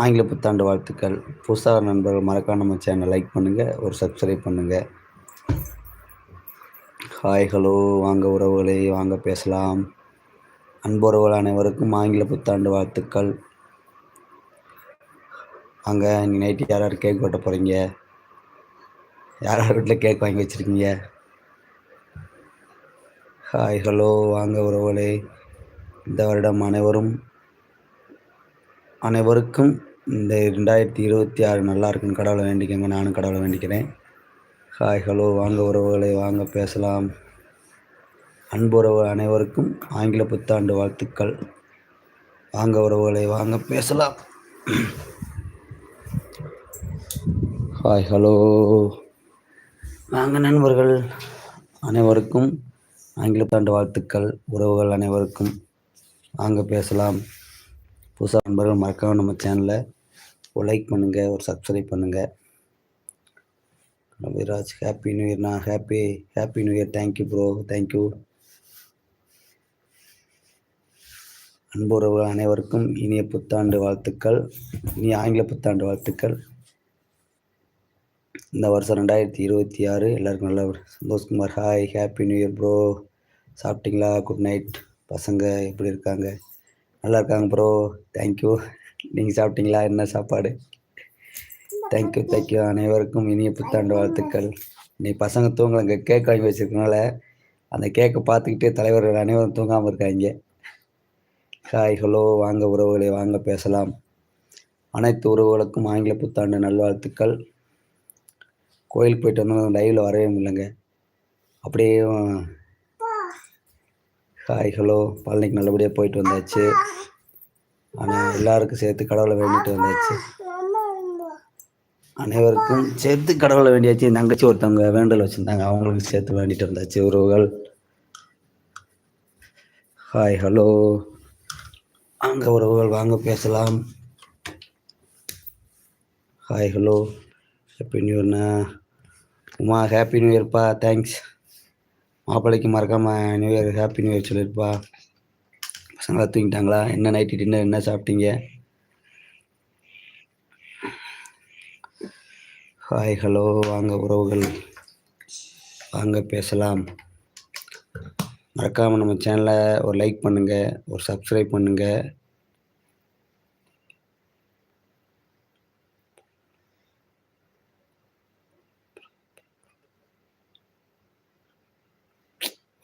ஆங்கில புத்தாண்டு வாழ்த்துக்கள். புதுசாக நண்பர்கள் மறக்காம நம்ம சேனலை லைக் பண்ணுங்கள் ஒரு சப்ஸ்கிரைப் பண்ணுங்கள் ஹாய் ஹலோ வாங்க உறவுகளே வாங்க பேசலாம். அன்புறவுகள் அனைவருக்கும் ஆங்கில புத்தாண்டு வாழ்த்துக்கள். வாங்க நீங்கள் நைட்டு யார் யார் கேக் வெட்ட போகிறீங்க யார் யார் வீட்டில் கேக் வாங்கி வச்சுருக்கீங்க? ஹாய் ஹலோ வாங்க உறவுகளே. இந்த வருடம் அனைவரும் அனைவருக்கும் இந்த ரெண்டாயிரத்தி இருபத்தி ஆறு நல்லா இருக்குன்னு கடவுளை வேண்டிக்கோங்க நானும் கடவுளை வேண்டிக்கிறேன். ஹாய் ஹலோ வாங்க உறவுகளை வாங்க பேசலாம். அன்புறவு அனைவருக்கும் ஆங்கில புத்தாண்டு வாழ்த்துக்கள். வாங்க உறவுகளை வாங்க பேசலாம். ஹாய் ஹலோ வாங்க நண்பர்கள் அனைவருக்கும் ஆங்கில புத்தாண்டு வாழ்த்துக்கள் உறவுகள் அனைவருக்கும். வாங்க பேசலாம். புதுசாக நண்பர்கள் மறக்காமல் நம்ம சேனலை ஒரு லைக் பண்ணுங்கள் ஒரு சப்ஸ்கிரைப் பண்ணுங்கள் Raviraj happy new இயர்ண்ணா happy happy new year thank you bro thank you அன்புறவு அனைவருக்கும் இனிய புத்தாண்டு வாழ்த்துக்கள் இனிய ஆங்கில புத்தாண்டு வாழ்த்துக்கள். இந்த வருஷம் ரெண்டாயிரத்தி இருபத்தி ஆறு எல்லாருக்கும் நல்லா Santhoshkumar hi happy new year bro சாப்பிட்டீங்களா? குட் நைட் பசங்க எப்படி இருக்காங்க? நல்லா இருக்காங்க ப்ரோ தேங்க்யூ நீங்கள் சாப்பிட்டீங்களா? என்ன சாப்பாடு? தேங்க்யூ தேங்க்யூ அனைவருக்கும் இனிய புத்தாண்டு வாழ்த்துக்கள். இன்னைக்கு பசங்க தூங்கலைங்க கேக் வாங்கி வச்சிருக்கனால அந்த கேக்கை பார்த்துக்கிட்டே தலைவர்கள் அனைவரும் தூங்காமல் இருக்காங்க ஹாய் ஹலோ வாங்க உறவுகளை வாங்க பேசலாம். அனைத்து உறவுகளுக்கும் ஆங்கில புத்தாண்டு நல்வாழ்த்துக்கள். கோயிலுக்கு போயிட்டு வந்தோம் லைவில் வரவே முடியலங்க. அப்படியே ஹாய் ஹலோ பழனிக்கு நல்லபடியாக போயிட்டு வந்தாச்சு. ஆனால் எல்லாருக்கும் சேர்த்து கடவுளை வேண்டிட்டு வந்தாச்சு. அனைவருக்கும் சேர்த்து கடவுளை வேண்டியாச்சு. என் தங்கச்சி ஒருத்தவங்க வேண்டல் வச்சுருந்தாங்க. அவங்களுக்கு சேர்த்து வேண்டிட்டு வந்தாச்சு உறவுகள். ஹாய் ஹலோ வாங்க உறவுகள் வாங்க பேசலாம். ஹாய் ஹலோ ஹாப்பி நியூ இயர்ண்ணா உமா ஹாப்பி நியூ இயர்ப்பா தேங்க்ஸ் மாப்பிள்ளைக்கு மறக்காமல் new year happy new year சொல்லியிருப்பா பசங்களா தூங்கிட்டாங்களா? என்ன நைட்டு டின்னர் என்ன சாப்பிட்டீங்க? ஹாய் ஹலோ வாங்க உறவுகள். வாங்க பேசலாம். மறக்காமல் நம்ம சேனலை ஒரு லைக் பண்ணுங்கள் ஒரு சப்ஸ்கிரைப் பண்ணுங்கள்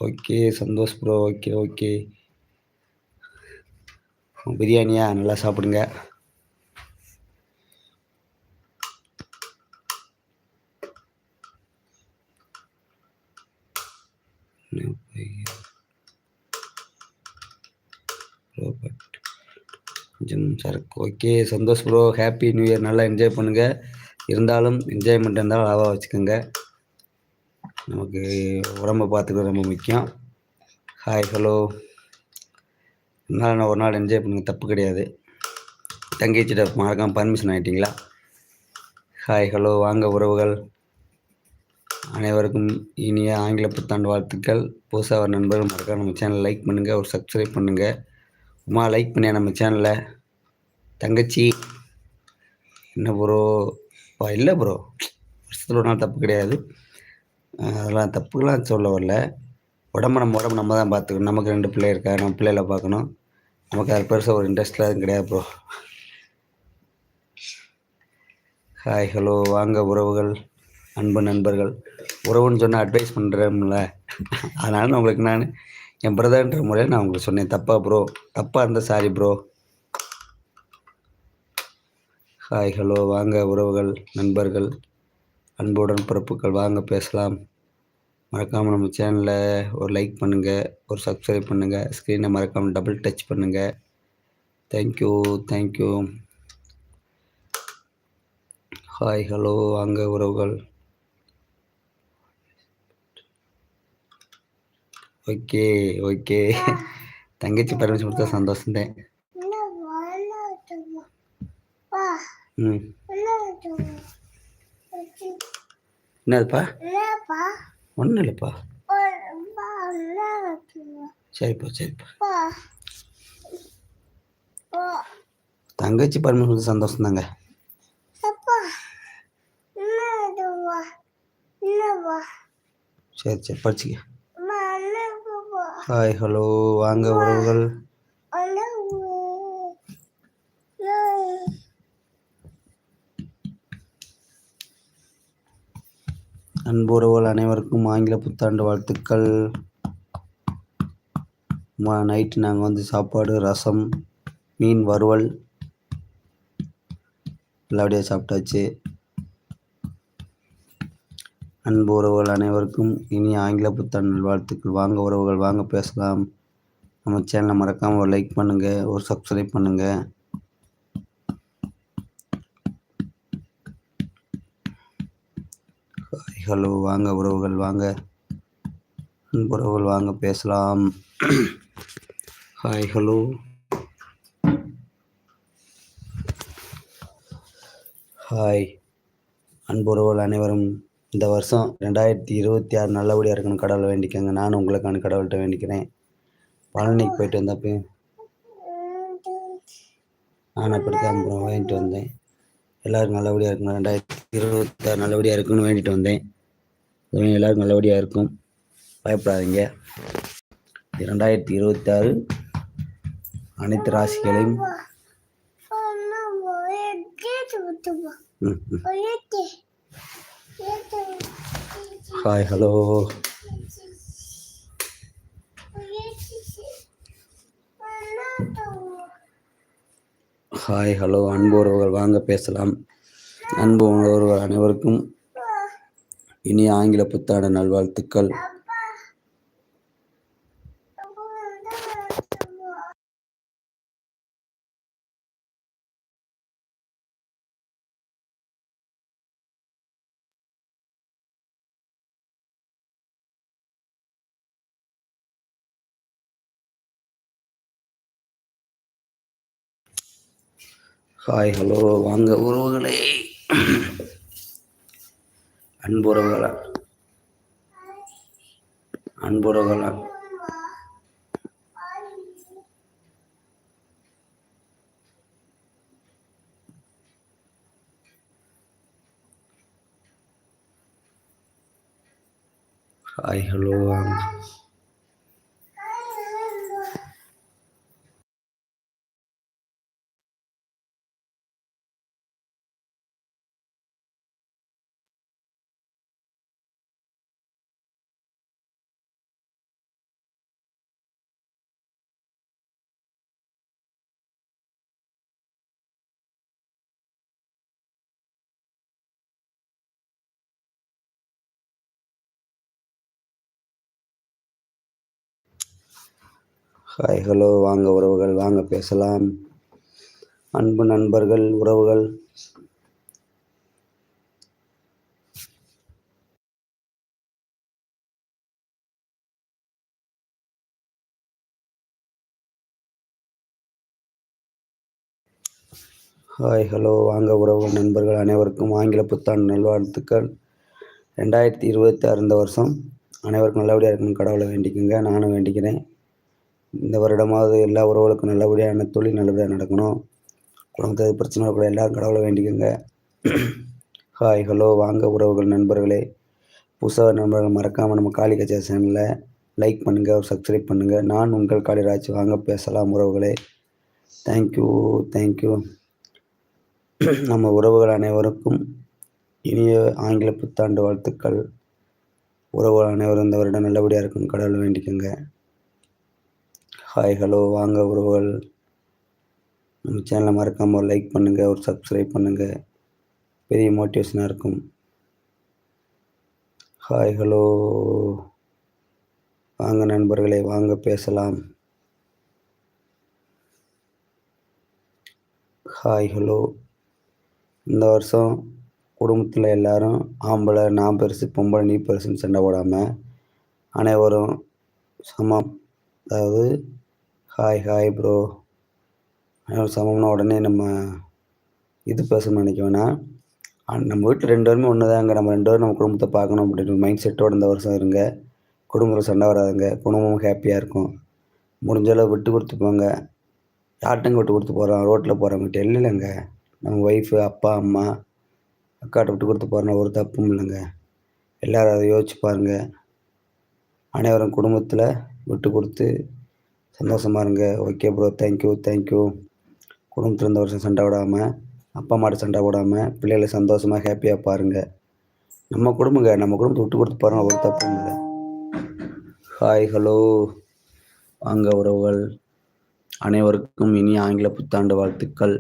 okay Santhosh bro okay okay. பிரியாணியா? நல்லா சாப்பிடுங்க. Gym sir okay Santhosh bro happy new year நல்லா என்ஜாய் பண்ணுங்கள் இருந்தாலும் என்ஜாய்மெண்ட் இருந்தாலும் அளவாக வச்சுக்கோங்க. நமக்கு உடம்பை பார்த்துக்கிறது ரொம்ப முக்கியம். ஹாய் ஹலோ இருந்தாலும் நான் ஒரு நாள் என்ஜாய் பண்ணுங்க தப்பு கிடையாது. தங்கச்சிட்ட மறக்காமல் பர்மிஷன் ஆகிட்டிங்களா ஹாய் ஹலோ வாங்க உறவுகள். அனைவருக்கும் இனிய ஆங்கில புத்தாண்டு வாழ்த்துக்கள். புதுசாக வர நண்பர்கள் மறக்காம நம்ம சேனலை லைக் பண்ணுங்கள் ஒரு சப்ஸ்கிரைப் பண்ணுங்கள் உமா லைக் பண்ணியா நம்ம சேனலை தங்கச்சி. என்ன ப்ரோ இல்லை ப்ரோ வருஷத்தில் ஒரு நாள் தப்பு கிடையாது. அதெல்லாம் தப்புலாம் சொல்ல வரல. உடம்பு நம்ம உடம்பு நம்ம தான் பார்த்துக்கணும். நமக்கு ரெண்டு பிள்ளை இருக்கா? நம்ம பிள்ளைகளை பார்க்கணும். நமக்கு அது பெருசாக ஒரு இன்ட்ரெஸ்ட்லாம் எதுவும் கிடையாது ப்ரோ ஹாய் ஹலோ வாங்க உறவுகள் அன்பு நண்பர்கள். உறவுன்னு சொன்னால் அட்வைஸ் பண்ணுறேன்ல அதனால் நான் உங்களுக்கு நான் என் பிரதர்ன்ற முறையில் நான் உங்களுக்கு சொன்னேன். தப்பா ப்ரோ தப்பாக இருந்தால் சாரி ப்ரோ ஹாய் ஹலோ வாங்க உறவுகள் நண்பர்கள். அன்புடன் பிறப்புகள் வாங்க பேசலாம். மறக்காமல் நம்ம சேனலை ஒரு லைக் பண்ணுங்கள் ஒரு சப்ஸ்கிரைப் பண்ணுங்கள் ஸ்க்ரீனை மறக்காமல் டபுள் டச் பண்ணுங்கள் thank you thank you hi hello வாங்க உறவுகள். ஓகே ஓகே தங்கச்சி பர்மிஷன் கொடுத்தா சந்தோஷம்தான். ம். என்னதுப்பா? ஒன்றும் இல்லைப்பா. சரிப்பா சரிப்பா. தங்கச்சி பர்மிஷன் சந்தோஷம் தாங்க சரி சரி படிச்சுக்க. Hi hello. வாங்க உறவுகள். அன்புறவுகள் அனைவருக்கும் ஆங்கில புத்தாண்டு வாழ்த்துக்கள். நைட்டு நாங்கள் வந்து சாப்பாடு ரசம் மீன் வறுவல் நல்லபடியாக சாப்பிட்டாச்சு. அன்பு உறவுகள் அனைவருக்கும் இனி ஆங்கில புத்தாண்டு வாழ்த்துக்கள். வாங்க உறவுகள் வாங்க பேசலாம். நம்ம சேனலை மறக்காமல் ஒரு லைக் பண்ணுங்கள் ஒரு சப்ஸ்கிரைப் பண்ணுங்கள் ஹலோ வாங்க உறவுகள் வாங்க உறவுகள் வாங்க பேசலாம். ஹாய் ஹலோ ஹாய் அன்புறவுகள் அனைவரும் இந்த வருஷம் ரெண்டாயிரத்தி இருபத்தி ஆறு நல்லபடியாக இருக்கணும் கடவுளை வேண்டிக்கோங்க. நானும் உங்களுக்கான கடவுள்கிட்ட வேண்டிக்கிறேன். பழனிக்கு போயிட்டு வந்தப்போ நான் அப்படித்தான் தான் வாங்கிட்டு வந்தேன். எல்லோரும் நல்லபடியாக இருக்கணும். ரெண்டாயிரத்தி இருபத்தாறு நல்லபடியாக இருக்குன்னு வேண்டிட்டு வந்தேன். எல்லாருக்கும் நல்லபடியாக இருக்கும். பயப்படாதீங்க. இரண்டாயிரத்தி இருபத்தாறு அனைத்து ராசிகளையும் ஹாய் ஹலோ ஹாய் ஹலோ அன்பு உறவுகள் வாங்க பேசலாம். அன்பு உணர்வுகள் அனைவருக்கும் இனிய ஆங்கில புத்தாண்டு நல்வாழ்த்துக்கள். ஹாய் ஹலோ வாங்க உறவுகளே. அன்புறவுகளா? அன்புறவுகளா? ஹாய் ஹலோ ஹாய் ஹலோ வாங்க உறவுகள் வாங்க பேசலாம். அன்பு நண்பர்கள் உறவுகள். ஹாய் ஹலோ வாங்க உறவுகள் நண்பர்கள் அனைவருக்கும் ஆங்கில புத்தாண்டு நல்வாழ்த்துக்கள். ரெண்டாயிரத்தி இருபத்தி ஆறு இந்த வருஷம் அனைவருக்கும் நல்லபடியாக இருக்கணும் கடவுளை வேண்டிக்குங்க. நானும் வேண்டிக்கிறேன். இந்த வருடமாவது எல்லா உறவுகளுக்கும் நல்லபடியான தொழில் நல்லபடியாக நடக்கணும். குடும்பத்தில் பிரச்சனை கூட எல்லோரும் கடவுளை வேண்டிக்கோங்க. ஹாய் ஹலோ வாங்க உறவுகள் நண்பர்களே. புதுசாக நண்பர்கள் மறக்காமல் நம்ம காளி கச்சா சேனலில் லைக் பண்ணுங்கள் சப்ஸ்கிரைப் பண்ணுங்கள் நான் உங்கள் காளிராஜ் வாங்க பேசலாம் உறவுகளே. தேங்க்யூ தேங்க்யூ நம்ம உறவுகள் அனைவருக்கும் இனிய ஆங்கில புத்தாண்டு வாழ்த்துக்கள். உறவுகள் அனைவரும் இந்த வருடம் நல்லபடியாக இருக்கும். கடவுளை வேண்டிக்கோங்க. ஹாய் ஹலோ வாங்க உறவுகள். நம்ம சேனலை மறக்காமல் ஒரு லைக் பண்ணுங்கள் ஒரு சப்ஸ்கிரைப் பண்ணுங்கள் பெரிய மோட்டிவேஷனாக இருக்கும். ஹாய் ஹலோ வாங்க நண்பர்களே வாங்க பேசலாம். ஹாய் ஹலோ இந்த வருஷம் குடும்பத்தில் எல்லாரும் ஆம்பளை நான் பெருசு பொம்பளை நீ பெருசுன்னு சண்டை போடாமல் அனைவரும் சமம். அதாவது ஹாய் ஹாய் ப்ரோ சமம்னா உடனே நம்ம இது பேசணும்னு நினைக்க வேணாம். நம்ம வீட்டில் ரெண்டு பேருமே ஒன்று தாங்க நம்ம ரெண்டு பேரும் நம்ம குடும்பத்தை பார்க்கணும் அப்படின்னு மைண்ட் செட்டோடு இந்த வருஷம் இருங்க. குடும்பத்தில் சண்டை வராதுங்க. குடும்பமும் ஹாப்பியாக இருக்கும். முடிஞ்ச அளவு விட்டு கொடுத்து போங்க. யார்ட்டங்க விட்டு கொடுத்து போகிறோம் ரோட்டில் போகிறவங்ககிட்ட இல்லைங்க. நம்ம ஒய்ஃபு அப்பா அம்மா அக்காட்ட விட்டு கொடுத்து போகிறோன்னா ஒரு தப்பும் இல்லைங்க. எல்லோரும் அதை யோசிச்சு பாருங்கள் அனைவரும் குடும்பத்தில் விட்டு கொடுத்து சந்தோஷமாக இருங்க. ஓகே ப்ரோ தேங்க்யூ தேங்க்யூ குடும்பத்தில் இந்த வருஷம் சண்டை விடாமல் அப்பா அம்மாட்ட சண்டை விடாமல் பிள்ளைகளை சந்தோஷமாக ஹாப்பியாக பாருங்கள் நம்ம குடும்பங்க நம்ம குடும்பத்தை விட்டு கொடுத்து பாருங்க ஒரு தப்பும் இல்லை. ஹாய் ஹலோ வாங்க உறவுகள். அனைவருக்கும் இனி ஆங்கில புத்தாண்டு வாழ்த்துக்கள்.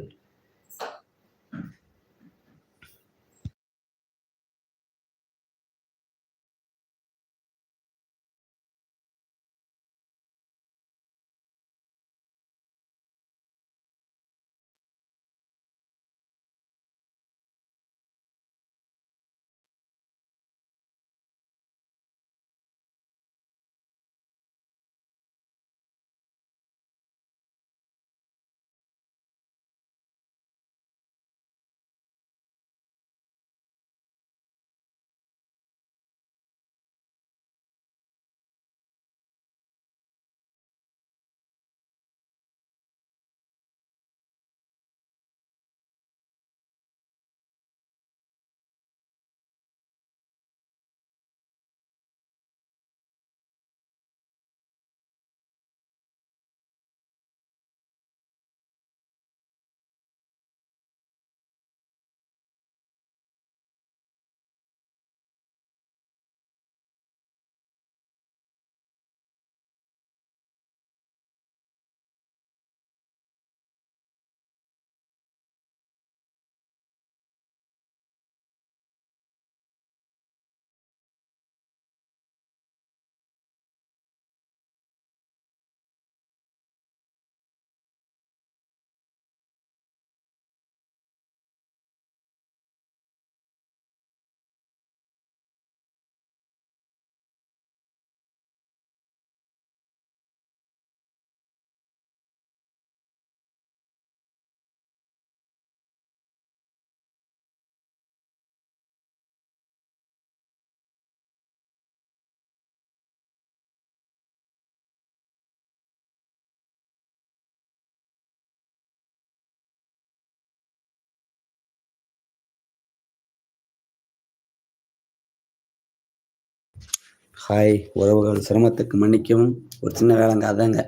ஹாய். உறவுகள் சிரமத்துக்கு மன்னிக்கவும். ஒரு சின்ன வேலைங்க அதாங்க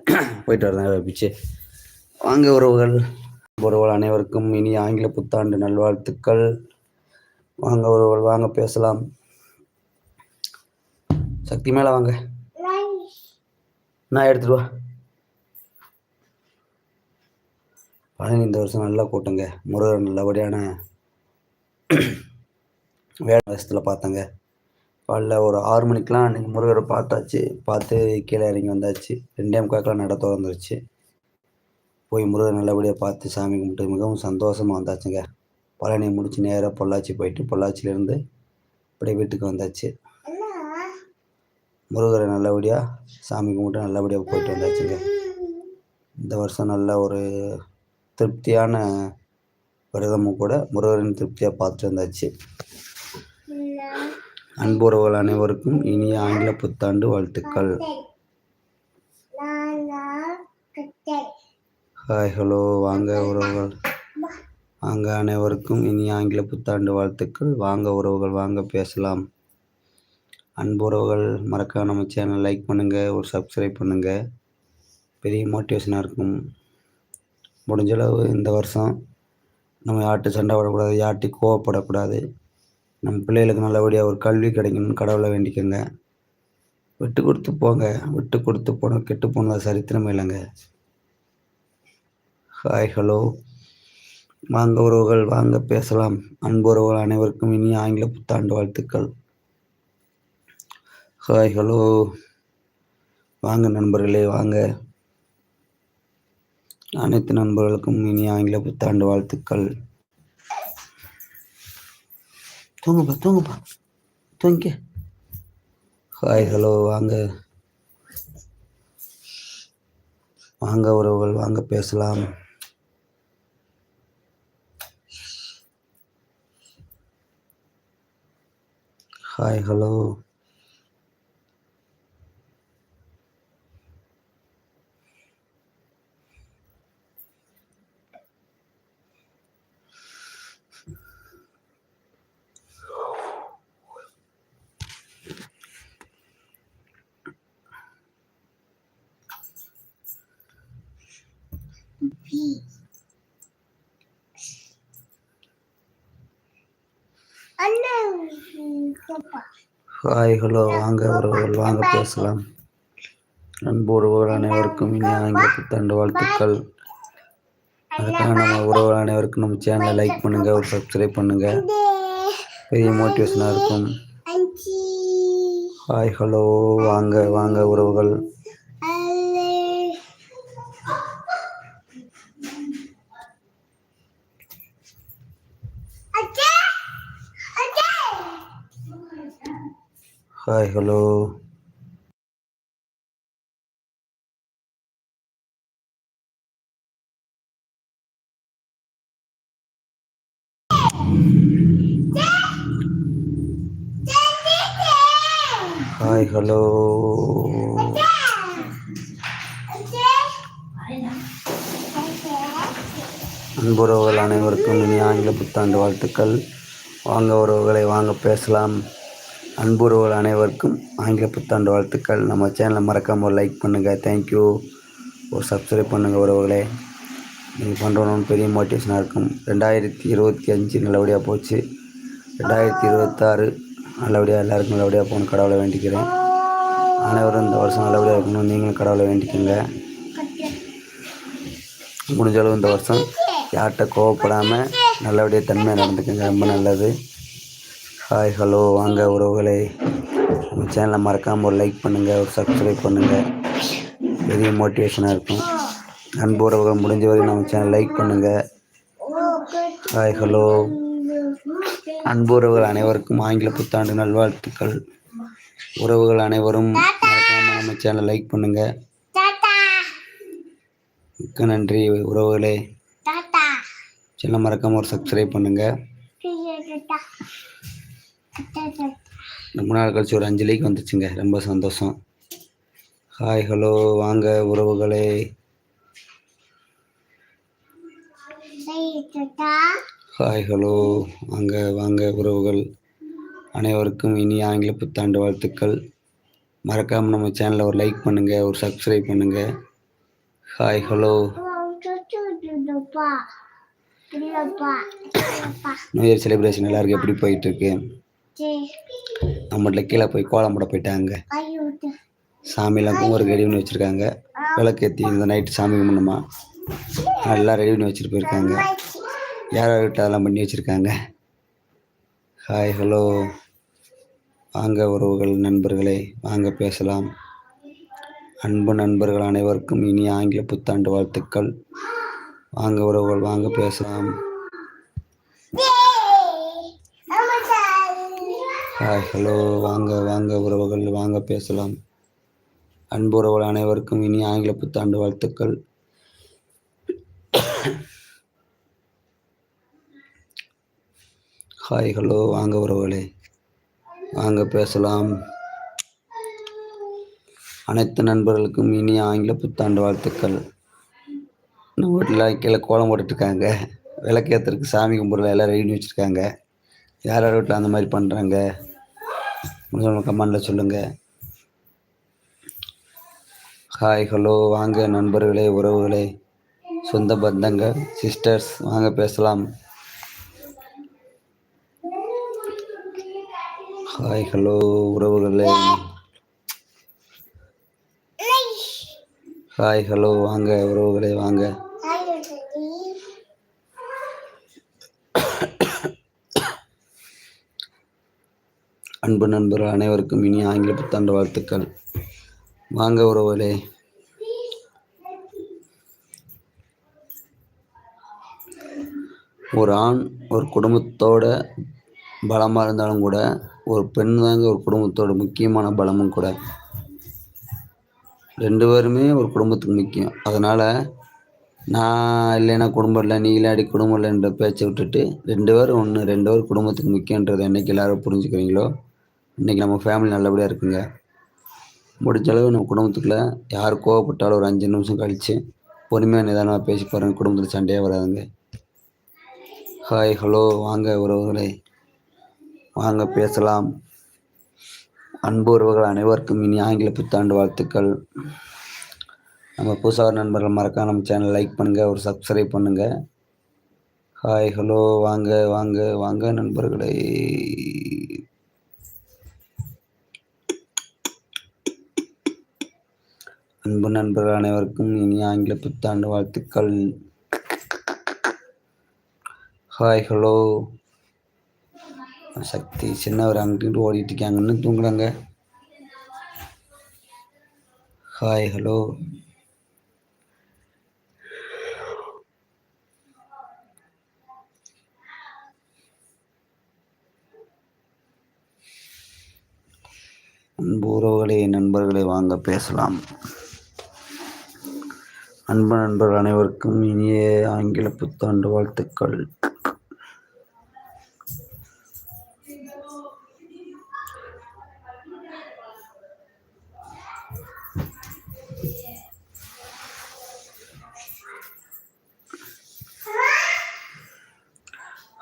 போயிட்டு வரேன் பிச்சு. வாங்க உறவுகள். உறவுகள் அனைவருக்கும் இனி ஆங்கில புத்தாண்டு நல்வாழ்த்துக்கள். வாங்க உறவுகள் வாங்க பேசலாம். சக்தி மேலே வாங்க. நான் எடுத்துட்டு வா. பழனி இந்த வருஷம் நல்லா கூட்டங்க. முருகன் நல்லபடியான வேலை பார்த்தங்க. காலைல ஒரு ஆறு மணிக்கெலாம் அன்றைக்கி முருகரை பார்த்தாச்சு. பார்த்து கீழே இறங்கி வந்தாச்சு. ரெண்டே முக்காக்கெலாம் நட திறந்துருச்சு. போய் முருகர் நல்லபடியாக பார்த்து சாமி கும்பிட்டு மிகவும் சந்தோஷமாக வந்தாச்சுங்க. பழனி முடிச்சு நேராக பொள்ளாச்சி போயிட்டு பொள்ளாச்சியிலேருந்து அப்படியே வீட்டுக்கு வந்தாச்சு. முருகரை நல்லபடியாக சாமி கும்பிட்டு நல்லபடியாக போயிட்டு வந்தாச்சுங்க. இந்த வருஷம் நல்ல ஒரு திருப்தியான விரதமும் கூட முருகரின் திருப்தியாக பார்த்துட்டு வந்தாச்சு. அன்புறவுகள் அனைவருக்கும் இனிய ஆங்கில புத்தாண்டு வாழ்த்துக்கள். ஹாய் ஹலோ வாங்க உறவுகள். வாங்க அனைவருக்கும் இனிய ஆங்கில புத்தாண்டு வாழ்த்துக்கள். வாங்க உறவுகள் வாங்க பேசலாம். அன்புறவுகள் மறக்காம நம்ம சேனல் லைக் பண்ணுங்கள் ஒரு சப்ஸ்கிரைப் பண்ணுங்கள் பெரிய மோட்டிவேஷனாக இருக்கும். முடிஞ்சளவு இந்த வருஷம் நம்ம யார்கிட்ட சண்டை விடக்கூடாது யார்கிட்டையும் கோவப்படக்கூடாது. நம் பிள்ளைகளுக்கு நல்லபடியாக ஒரு கல்வி கிடைக்கணும்னு கடவுளை வேண்டிக்கோங்க விட்டு கொடுத்து போங்க. விட்டு கொடுத்து போன கெட்டு போனதாக சரித்திரமே இல்லைங்க. ஹாய் ஹலோ வாங்க உறவுகள் வாங்க பேசலாம். அன்புறவுகள் அனைவருக்கும் இனி ஆங்கில புத்தாண்டு வாழ்த்துக்கள். ஹாய் ஹலோ வாங்க நண்பர்களே வாங்க. அனைத்து நண்பர்களுக்கும் இனி ஆங்கில புத்தாண்டு வாழ்த்துக்கள். தூங்குப்பா தூங்குப்பா. தூங்கிக்க. ஹாய் ஹலோ வாங்க. வாங்க உறவுகள் வாங்க பேசலாம். Hi hello hi hello. வாங்க உறவுகள். வாங்க பேசலாம். அன்பு உறவுகள் அனைவருக்கும் இனி ஆங்கில புத்தாண்டு வாழ்த்துக்கள். அதுக்காக நம்ம உறவுகள் அனைவருக்கும் நம்ம சேனலை லைக் பண்ணுங்க ஒரு சப்ஸ்கிரைப் பண்ணுங்க. பெரிய மோட்டிவேஷனாக இருக்கும். Hi hello. வாங்க வாங்க உறவுகள். ஹாய் ஹலோ ஹாய் ஹலோ அன்புறவுகள் அனைவருக்கும் இனி ஆங்கில புத்தாண்டு வாழ்த்துக்கள். வாங்க உறவுகளை வாங்க பேசலாம். அன்புறவுகள் அனைவருக்கும் ஆங்கில புத்தாண்டு வாழ்த்துக்கள். நம்ம சேனலை மறக்காமல் ஒரு லைக் பண்ணுங்கள் தேங்க்யூ ஒரு சப்ஸ்கிரைப் பண்ணுங்கள் உறவுகளே. நீங்கள் பண்ணுறோன்னு பெரிய மோட்டிவேஷனாக இருக்கும். ரெண்டாயிரத்தி இருபத்தி அஞ்சு நல்லபடியாக போச்சு. ரெண்டாயிரத்தி இருபத்தாறு நல்லபடியாக எல்லாருக்கும் நல்லபடியாக போகணும் கடவுளை வேண்டிக்கிறேன். அனைவரும் இந்த வருஷம் நல்லபடியாக இருக்கணும் நீங்களும் கடவுளை வேண்டிக்கோங்க. முடிஞ்ச அளவு இந்த வருஷம் யார்கிட்ட கோவப்படாமல் நல்லபடியாக தன்மையாக நடந்துக்கங்க. ரொம்ப நல்லது. ஹாய் ஹலோ வாங்க உறவுகளே. நம்ம சேனலை மறக்காமல் ஒரு லைக் பண்ணுங்கள் ஒரு சப்ஸ்கிரைப் பண்ணுங்கள் பெரிய மோட்டிவேஷனாக இருக்கும். அன்பு உறவுகள் முடிஞ்ச வரையும் நம்ம சேனல் லைக் பண்ணுங்கள் ஹாய் ஹலோ அன்பு உறவுகள் அனைவருக்கும் ஆங்கில புத்தாண்டு நல்வாழ்த்துக்கள். உறவுகள் அனைவரும் மறக்காமல் நம்ம சேனலை லைக் பண்ணுங்கள் மிக்க நன்றி உறவுகளே. சேனல் மறக்காமல் ஒரு சப்ஸ்கிரைப் பண்ணுங்கள் ரொம்ப நாள் கழிச்சு ஒரு அஞ்சு லைக் வந்துச்சுங்க. ரொம்ப சந்தோஷம். ஹாய் ஹலோ வாங்க உறவுகளே. ஹாய் ஹலோ வாங்க வாங்க உறவுகள். அனைவருக்கும் இனி ஆங்கில புத்தாண்டு வாழ்த்துக்கள். மறக்காமல் நம்ம சேனலை ஒரு லைக் பண்ணுங்கள் ஒரு சப்ஸ்கிரைப் பண்ணுங்கள் hi hello new year celebration எல்லாருக்கும் எப்படி போயிட்டு இருக்கு? நம்மகிட்ட கீழே போய் கோலம் போட போயிட்டாங்க. சாமியெல்லாம் குமர் ரெடி பண்ணி வச்சுருக்காங்க. விளக்கேற்றி இந்த நைட்டு சாமி கும்பிடணுமா? எல்லாம் ரெடி பண்ணி வச்சுட்டு போயிருக்காங்க. யார் யார்கிட்ட அதெல்லாம் பண்ணி வச்சுருக்காங்க? ஹாய் ஹலோ வாங்க உறவுகள் நண்பர்களே. வாங்க பேசலாம். அன்பு நண்பர்கள் அனைவருக்கும் இனி ஆங்கில புத்தாண்டு வாழ்த்துக்கள். வாங்க உறவுகள் வாங்க பேசலாம். ஹாய் ஹலோ வாங்க வாங்க உறவுகள். வாங்க பேசலாம். அன்பு உறவுகள் அனைவருக்கும் இனி ஆங்கில புத்தாண்டு வாழ்த்துக்கள். ஹாய் ஹலோ வாங்க உறவுகளே. வாங்க பேசலாம். அனைத்து நண்பர்களுக்கும் இனி ஆங்கில புத்தாண்டு வாழ்த்துக்கள். நம்ம வீட்டில் கீழே கோலம் போட்டுட்ருக்காங்க. விளக்கேற்றுறதுக்கு சாமி கும்பிட்றல எல்லாம் ரெடி வச்சுருக்காங்க. யார் யார் வீட்டில் அந்த மாதிரி பண்ணுறாங்க முடிஞ்சவங்க கமெண்டில் சொல்லுங்கள் ஹாய் ஹலோ வாங்க நண்பர்களே உறவுகளே. சொந்த பந்தங்கள் சிஸ்டர்ஸ் வாங்க பேசலாம். ஹாய் ஹலோ உறவுகளே. ஹாய் ஹலோ வாங்க உறவுகளே வாங்க. அன்பு நண்பர்கள் அனைவருக்கும் இனி ஆங்கில புத்தாண்டு வாழ்த்துக்கள். வாங்க உறவுகளே. ஒரு ஆண் ஒரு குடும்பத்தோட பலமாக இருந்தாலும் கூட ஒரு பெண் தாங்க ஒரு குடும்பத்தோட முக்கியமான பலமும் கூட. ரெண்டு பேருமே ஒரு குடும்பத்துக்கு முக்கியம். அதனால் நான் இல்லைன்னா குடும்பம் இல்லை நீ இல்லாடி குடும்பம் இல்லைன்ற பேச்சை விட்டுட்டு ரெண்டு பேரும் ஒன்று ரெண்டு பேரும் குடும்பத்துக்கு முக்கியன்றதை என்றைக்கு எல்லோரும் புரிஞ்சுக்கிறீங்களோ இன்றைக்கி நம்ம ஃபேமிலி நல்லபடியாக இருக்குங்க. முடிஞ்ச அளவு நம்ம குடும்பத்துக்குள்ளே யார் கோவப்பட்டாலும் ஒரு அஞ்சு நிமிஷம் கழித்து பொறுமையாக நிதானமாக பேசி பாருங்கள் குடும்பத்தில் சண்டையாக வராதுங்க. ஹாய் ஹலோ வாங்க உறவுகளே. வாங்க பேசலாம். அன்பு உறவுகள் அனைவருக்கும் இனி ஆங்கில புத்தாண்டு வாழ்த்துக்கள். நம்ம புதுசாக நண்பர்கள் மறக்காம நம்ம சேனல் லைக் பண்ணுங்கள் ஒரு சப்ஸ்கிரைப் பண்ணுங்கள் ஹாய் ஹலோ வாங்க வாங்க வாங்க நண்பர்களே. அன்பு நண்பர்கள் அனைவருக்கும் இனி ஆங்கில புத்தாண்டு வாழ்த்துக்கள். ஹாய் ஹலோ சக்தி சின்னவர் அங்கிட்டு ஓடிட்டு இருக்காங்கன்னு தூங்குறாங்க. ஹாய் ஹலோ அன்பு உறவுகளே நண்பர்களை வாங்க பேசலாம். அன்பு நண்பர்கள் அனைவருக்கும் இனிய ஆங்கில புத்தாண்டு வாழ்த்துக்கள்.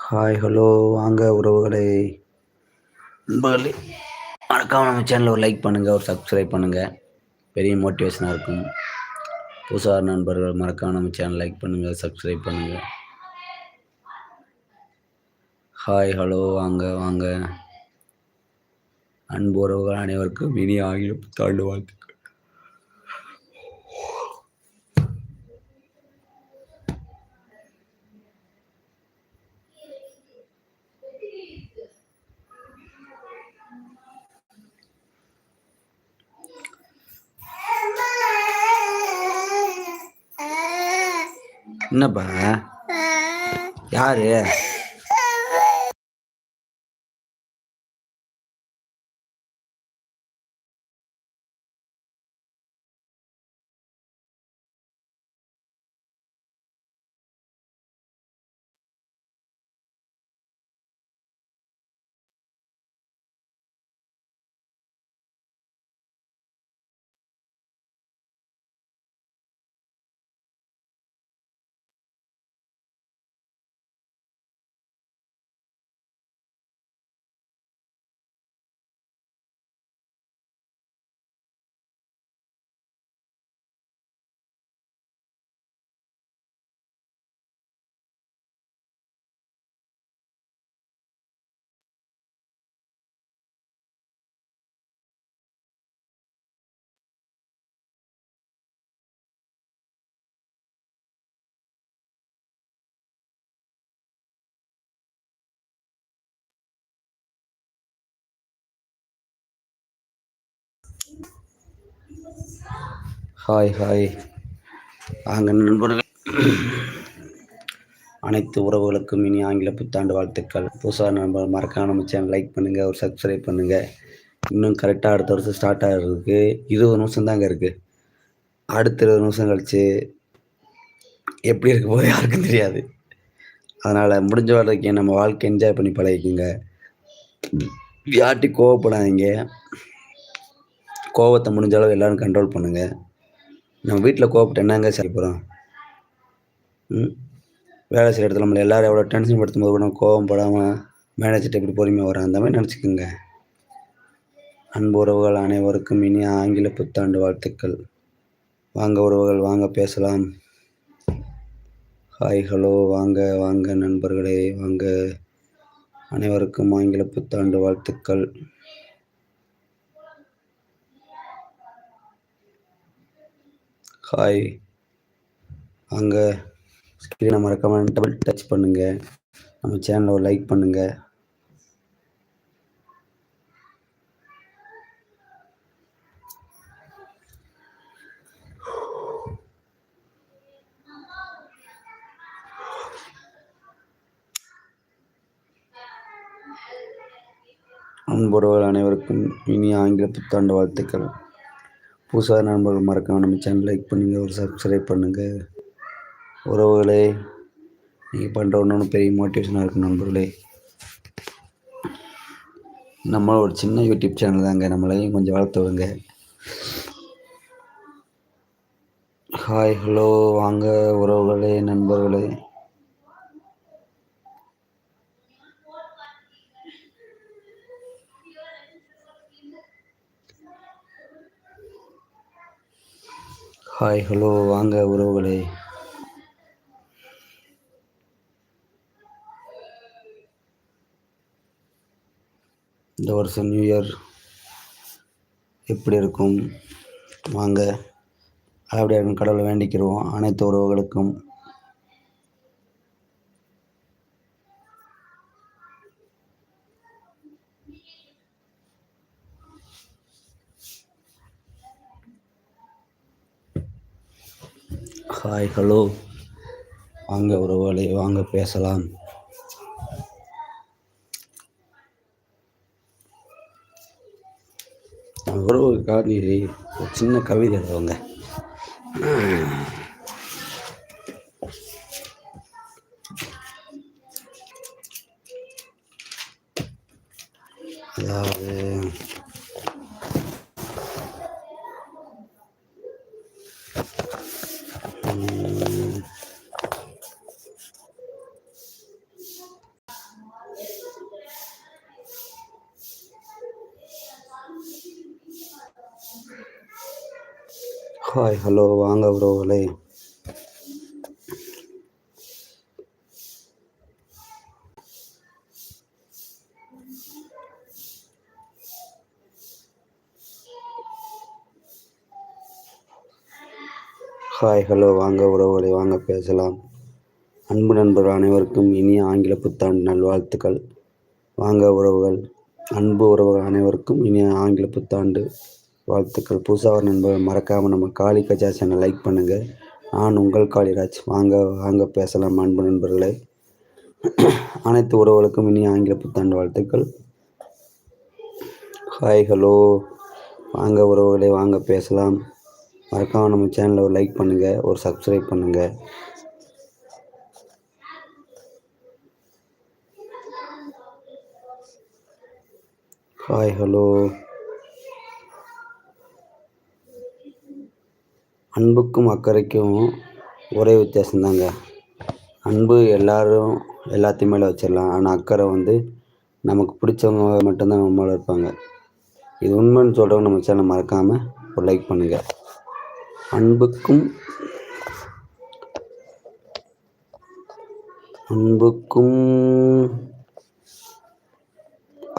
ஹாய் ஹலோ வாங்க உறவுகளை. நண்பர்களே மறக்காம நம்ம சேனலில் ஒரு லைக் பண்ணுங்கள் ஒரு சப்ஸ்கிரைப் பண்ணுங்கள் பெரிய மோட்டிவேஷனாக இருக்கும். புதுசார் நண்பர்கள் மறக்காம நம்ம சேனல் லைக் பண்ணுங்கள் சப்ஸ்கிரைப் பண்ணுங்கள் ஹாய் ஹலோ வாங்க வாங்க. அன்பு உறவுகள் அனைவருக்கும் இனி ஆகிய புத்தாண்டு வாழ்த்து என்னப்பா? யாரு? Hi hi. ஆங்க நண்பர்கள். அனைத்து உறவுகளுக்கும் இனி ஆங்கில புத்தாண்டு வாழ்த்துக்கள். புதுசாக நண்பர் மறக்காம நம்ம சேனல் லைக் பண்ணுங்கள் ஒரு சப்ஸ்கிரைப் பண்ணுங்கள் இன்னும் கரெக்டாக அடுத்த வருஷம் ஸ்டார்ட் ஆகிறதுக்கு இருபது நிமிஷம் தாங்க இருக்குது அடுத்த இருபது நிமிஷம் கழித்து எப்படி இருக்க போது யாருக்கும் தெரியாது. அதனால் முடிஞ்ச வரைக்கும் நம்ம வாழ்க்கை என்ஜாய் பண்ணி பழகிக்குங்க. யார்ட்டி கோவப்படாதீங்க. கோவத்தை முடிஞ்ச அளவு எல்லோரும் கண்ட்ரோல் பண்ணுங்கள் நம்ம வீட்டில் கோவப்பட்டு என்னங்க செய்ய போகிறோம் ம்? வேலை செய்கிற இடத்துல நம்மளை எல்லோரும் எவ்வளோ டென்ஷன் படுத்தும் போது கூட கோவம் படாமல் மேனேஜர்கிட்ட எப்படி பொறுமையாக வரோம் அந்த மாதிரி நினச்சிக்கோங்க. அன்பு உறவுகள் அனைவருக்கும் இனி ஆங்கில புத்தாண்டு வாழ்த்துக்கள். வாங்க உறவுகள் வாங்க பேசலாம். ஹாய் ஹலோ வாங்க வாங்க நண்பர்களே வாங்க. அனைவருக்கும் ஆங்கில புத்தாண்டு வாழ்த்துக்கள். ஹாய் அங்கே ஸ்க்ரீனை மறக்காமல் டபுள் டச் பண்ணுங்கள் நம்ம சேனலை ஒரு லைக் பண்ணுங்கள் அன்புறவர்கள் அனைவருக்கும் இனி ஆங்கில புத்தாண்டு வாழ்த்துக்கள். புதுசாக நண்பர்கள் மறக்காம நம்ம சேனல் லைக் பண்ணுங்கள் ஒரு சப்ஸ்கிரைப் பண்ணுங்கள் உறவுகளே நீங்கள் பண்ணுற ஒன்று ஒன்று பெரிய மோட்டிவேஷனாக இருக்கும் நண்பர்களே. நம்ம ஒரு சின்ன யூடியூப் சேனல் தாங்க நம்மளையும் கொஞ்சம் வளர்த்து விடுங்க. ஹாய் ஹலோ வாங்க உறவுகளே நண்பர்களே. ஹாய் ஹலோ வாங்க உறவுகளை. இந்த வருஷம் நியூ இயர் எப்படி இருக்கும்? வாங்க நல்லபடியாக கடவுளை வேண்டிக்கிறோம். அனைத்து உறவுகளுக்கும் ஹாய் ஹலோ வாங்க உறவுகளை வாங்க பேசலாம். உறவுக்காக நீ ஒரு சின்ன கவிதை எழுதுவாங்க அதாவது ஹலோ வாங்க ப்ரோவலே ஹாய் ஹலோ வாங்க உறவுகளை வாங்க பேசலாம். அன்பு நண்பர்கள் அனைவருக்கும் இனிய ஆங்கில புத்தாண்டு நல்வாழ்த்துக்கள். வாங்க உறவுகள். அன்பு உறவுகள் அனைவருக்கும் இனிய ஆங்கில புத்தாண்டு. வாழ்த்துக்கள். புதுசாக நண்பர்கள் மறக்காமல் நம்ம காளி கஜா சேனல் லைக் பண்ணுங்கள் நான் உங்கள் காளிராஜ். வாங்க வாங்க பேசலாம் அன்பு நண்பர்களே. அனைத்து உறவுகளுக்கும் இனி ஆங்கில புத்தாண்டு வாழ்த்துக்கள். ஹாய் ஹலோ வாங்க உறவுகளே வாங்க பேசலாம். மறக்காமல் நம்ம சேனலை ஒரு லைக் பண்ணுங்கள் ஒரு சப்ஸ்கிரைப் பண்ணுங்கள் ஹாய் ஹலோ அன்புக்கும் அக்கறைக்கும் ஒரே வித்தியாசம்தாங்க அன்பு எல்லோரும் எல்லாத்தையும் மேலே வச்சிடலாம் ஆனால் அக்கறை வந்து நமக்கு பிடிச்சவங்க மட்டும்தான் நம்ம மேலே இருப்பாங்க. இது உண்மைன்னு சொல்கிறவங்க நம்ம சேனல் மறக்காமல் ஒரு லைக் பண்ணுங்கள் அன்புக்கும் அன்புக்கும்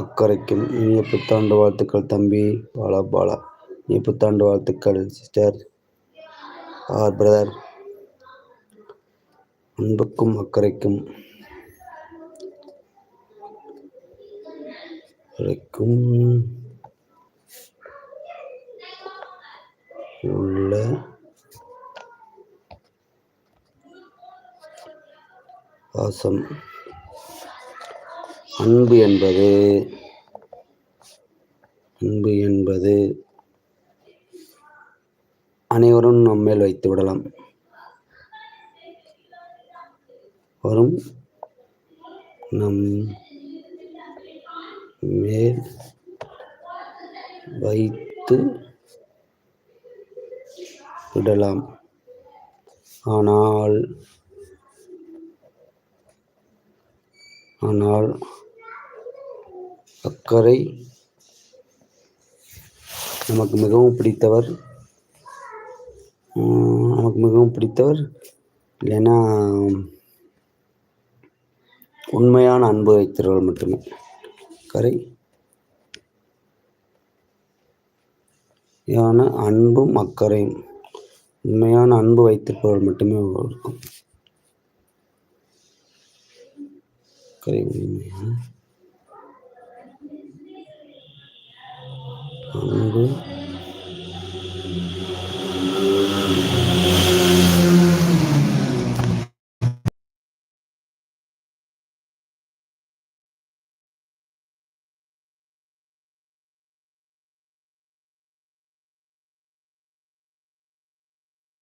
அக்கறைக்கும் இனிய புத்தாண்டு வாழ்த்துக்கள் தம்பி பாலா பாலா. இனிய புத்தாண்டு வாழ்த்துக்கள் சிஸ்டர் ஆர் பிரதர். அன்புக்கும் அக்கறைக்கும் அக்கறைக்கும் உள்ள பாசம் அன்பு என்பது அன்பு என்பது அனைவரும் நம் மேல் வைத்து விடலாம். வரும். நம் மேல் வைத்து விடலாம். ஆனால் ஆனால் அக்கறை நமக்கு மிகவும் பிடித்தவர் நமக்கு மிகவும் பிடித்தவர் இல்லைன்னா உண்மையான அன்பு வைத்தவர்கள் மட்டுமே. கரை. யான அன்பும் அக்கறையும். உண்மையான அன்பு வைத்திருப்பவர்கள் மட்டுமே இருக்கும் கரை உண்மையான அன்பு